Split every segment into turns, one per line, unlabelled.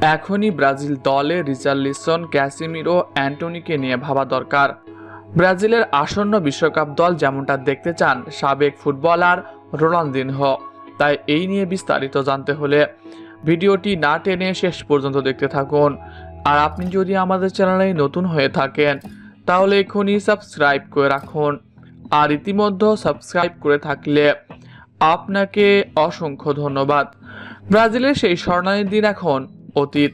এখনই ব্রাজিল দলে Richarlison, Casemiro, অ্যান্টনিকে নিয়ে ভাবা দরকার। ব্রাজিলের আসন্ন বিশ্বকাপ দল যেমনটা দেখতে চান, সাবেক ফুটবলার রোনালদিনহো। তাই এই নিয়ে বিস্তারিত জানতে হলে ভিডিওটি না টেনে শেষ পর্যন্ত দেখতে থাকুন। আর আপনি যদি আমাদের চ্যানেলে নতুন হয়ে থাকেন, তাহলে এখনই সাবস্ক্রাইব করে রাখুন। আর ইতিমধ্যে সাবস্ক্রাইব করে থাকলে আপনাকে অসংখ্য ধন্যবাদ। ব্রাজিলের সেই স্বর্ণালী দিন এখন। অতীত।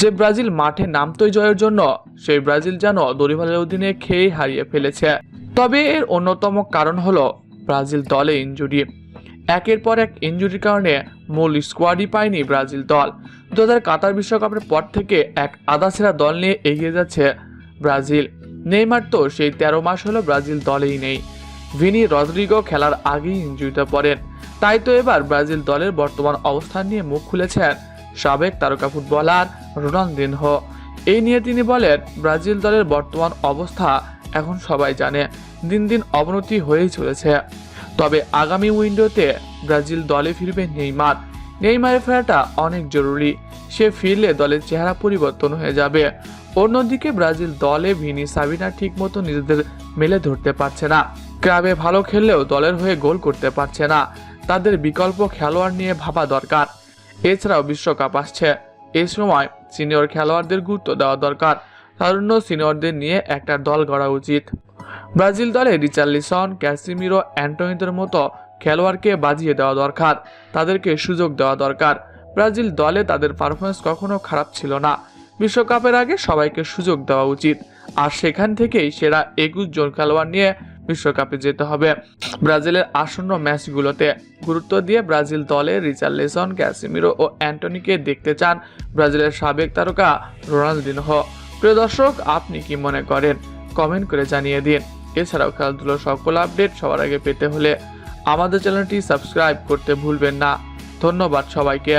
যে ব্রাজিল মাঠে নামতই জয়ের জন্য, সেই ব্রাজিল যেন দরিভালের অধীনে খেয়ে হারিয়ে ফেলেছে। তবে এর অন্যতম কারণ হলো ব্রাজিল দলে ইঞ্জুরি একের পর এক ইঞ্জুরির কারণে মূল স্কোয়াডই পায়নি ব্রাজিল দল। দু হাজার কাতার বিশ্বকাপের পর থেকে এক আদাছেরা দল নিয়ে এগিয়ে যাচ্ছে ব্রাজিল। নেইমার তো সেই তেরো মাস হলো ব্রাজিল দলেই নেই। ভিনি রদ্রিগো খেলার আগেই ইঞ্জুরিতে পড়েন। তাই তো এবার ব্রাজিল দলের বর্তমান অবস্থান নিয়ে মুখ খুলেছেন সাবেক তারকা ফুটবলার রোনালদিনহো। এই নিয়ে তিনি বলেন, ব্রাজিল দলের বর্তমান অবস্থা এখন সবাই জানে, দিন দিন অবনতি হয়েই চলেছে। তবে আগামী উইন্ডোতে ব্রাজিল দলে ফিরবে নেইমার। নেইমারের ফেরাটা অনেক জরুরি। সে ফিরলে দলের চেহারা পরিবর্তন হয়ে যাবে। অন্যদিকে ব্রাজিল দলে ভিনি সাবিনা ঠিক মতো নিজেদের মেলে ধরতে পারছে না। ক্লাবে ভালো খেললেও দলের হয়ে গোল করতে পারছে না। তাদের বিকল্প খেলোয়াড় নিয়ে ভাবা দরকার। এছাড়াও বিশ্বকাপ আসছে। এই সময় সিনিয়র খেলোয়াড়দের গুরুত্ব দেওয়া দরকার। তারুণ্য সিনিয়রদের নিয়ে একটা দল গড়া উচিত। ব্রাজিল দলে রিচার্লিসন, ক্যাসিমিরো, অ্যান্টনিদের মতো খেলোয়াড়কে বাজিয়ে দেওয়া দরকার। তাদেরকে সুযোগ দেওয়া দরকার। ব্রাজিল দলে তাদের পারফরমেন্স কখনো খারাপ ছিল না। বিশ্বকাপের আগে সবাইকে সুযোগ দেওয়া উচিত। আর সেখান থেকেই সেরা একুশ জন খেলোয়াড় নিয়ে বিশ্বকাপে যেতে হবে। ব্রাজিলের আসন্ন ম্যাচগুলোতে গুরুত্ব দিয়ে ব্রাজিল দলে রিচার্লিসন, ক্যাসিমিরো ও অ্যান্টনিকে দেখতে চান ব্রাজিলের সাবেক তারকা রোনালদিনহো। প্রিয় দর্শক, আপনি কি মনে করেন? কমেন্ট করে জানিয়ে দিন। এছাড়াও খেলাধুলোর সকল আপডেট সবার আগে পেতে হলে আমাদের চ্যানেলটি সাবস্ক্রাইব করতে ভুলবেন না। ধন্যবাদ সবাইকে।